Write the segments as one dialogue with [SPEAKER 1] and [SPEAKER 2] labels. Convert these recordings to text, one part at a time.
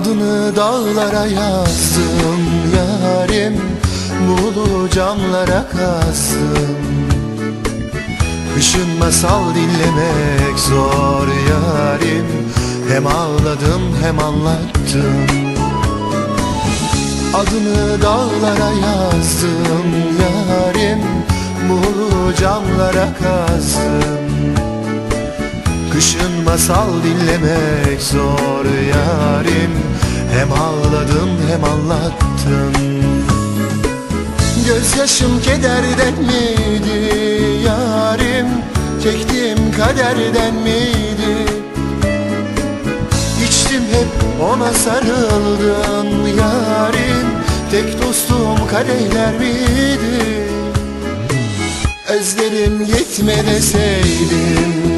[SPEAKER 1] Adını dağlara yazdım yarim Muğlu camlara kazdım Kışın masal dinlemek zor yarim Hem ağladım hem anlattım. Adını dağlara yazdım yarim Muğlu camlara kazdım Kışın masal dinlemek zor yarim. Hem ağladım hem anlattım Gözyaşım kederden miydi yarim? Çektiğim kaderden miydi? İçtim hep ona sarıldım yarim. Tek dostum kadehler miydi? Özlerim yetme deseydim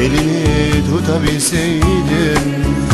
[SPEAKER 1] Elini tutabilseydim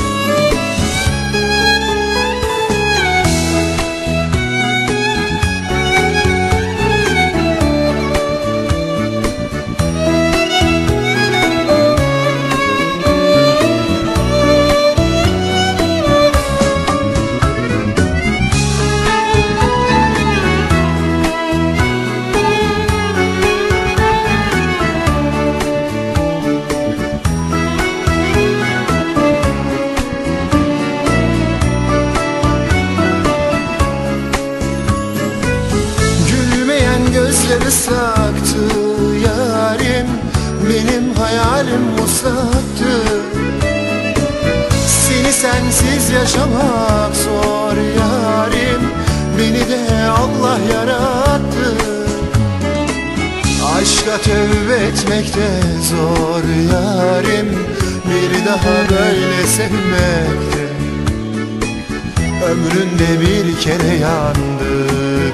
[SPEAKER 1] Gülmeyen gözler ıslaktı yarim Benim hayalim muslaktı Seni sensiz yaşamak zor yarim Beni de Allah yarattı. Aşka tövbe etmek de zor yarim Bir daha böyle sevmekte Ömründe bir kere yandı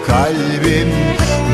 [SPEAKER 1] kalbim